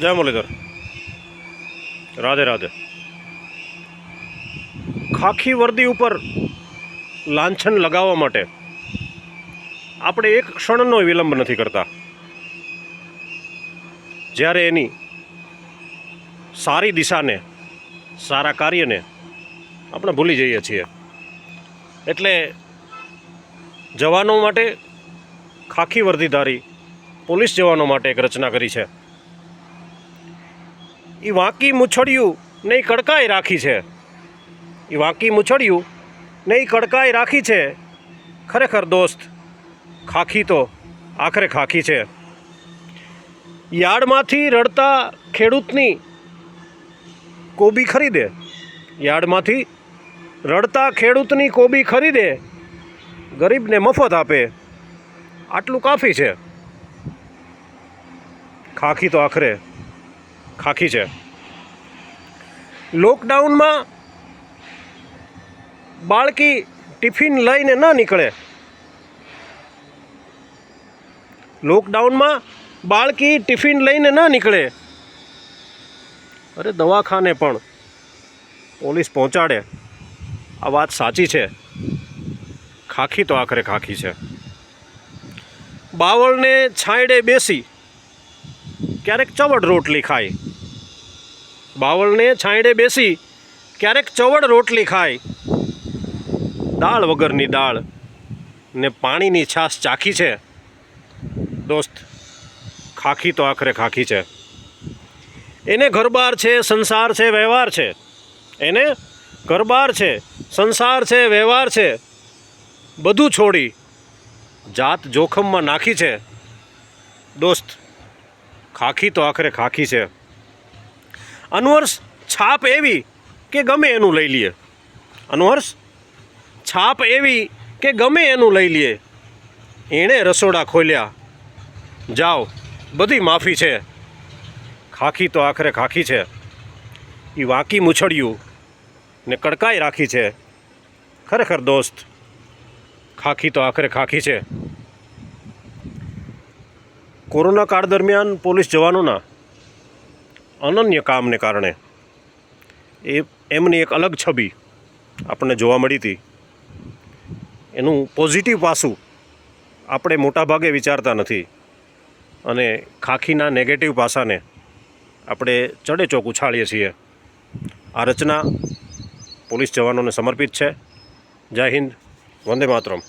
જય મુરલીધર. રાધે રાધે. ખાખી વર્દી ઉપર લાંછન લગાવવા માટે આપણે એક ક્ષણનો વિલંબ નથી કરતા. જ્યારે એની સારી દિશાને, સારા કાર્યને આપણે ભૂલી જઈએ છીએ. એટલે જવાનો માટે ખાખી વર્દીધારી પોલીસ જવાનો માટે એક રચના કરી છે. એ વાંકી મૂછડિયું ને ઈ કડકાઈ રાખી છે. એ વાંકી મૂછડિયું ને એ કડકાઈ રાખી છે. ખરેખર દોસ્ત, ખાખી તો આખરે ખાખી છે. યાર્ડમાંથી રડતા ખેડૂતની કોબી ખરીદે. યાર્ડમાંથી રડતા ખેડૂતની કોબી ખરીદે. ગરીબને મફત આપે. આટલું કાફી છે. ખાખી તો આખરે ખાખી છે. લોકડાઉનમાં બાળકી ટિફિન લઈને ન નીકળે. લોકડાઉનમાં બાળકી ટિફિન લઈને ન નીકળે. અરે દવાખાને પણ પોલીસ પહોંચાડે. આ વાત સાચી છે. ખાખી તો આખરે ખાખી છે. બાવળને છાંયડે બેસી ક્યારેક ચવડ રોટલી ખાય. બાવળને છાંયડે બેસી ક્યારેક ચવડ રોટલી ખાય. દાળ વગરની દાળ ને પાણીની છાશ ચાખી છે. દોસ્ત, ખાખી તો આખરે ખાખી છે. એને ઘરબાર છે, સંસાર છે, વ્યવહાર છે. એને ઘરબાર છે, સંસાર છે, વ્યવહાર છે. બધું છોડી જાત જોખમમાં નાખી છે. દોસ્ત, ખાખી તો આખરે ખાખી છે. અનવર્ષ છાપ એવી કે ગમે એનું લઈ લઈએ અનવર્ષ છાપ એવી કે ગમે એનું લઈ લઈએ એણે રસોડા ખોલ્યા. જાઓ, બધી માફી છે. ખાખી તો આખરે ખાખી છે. એ વાંકી મૂછડિયું ને કડકાઈ રાખી છે. ખરેખર દોસ્ત, ખાખી તો આખરે ખાખી છે. કોરોના કાળ દરમિયાન પોલીસ જવાનોના અનન્ય કામને કારણે એ એમની એક અલગ છબી આપણને જોવા મળી હતી. એનું પોઝિટિવ પાસું આપણે મોટાભાગે વિચારતા નથી અને ખાખીના નેગેટિવ પાસાને આપણે ચડે ચોક ઉછાળીએ છીએ. આ રચના પોલીસ જવાનોને સમર્પિત છે. જય હિન્દ, વંદે માતરમ.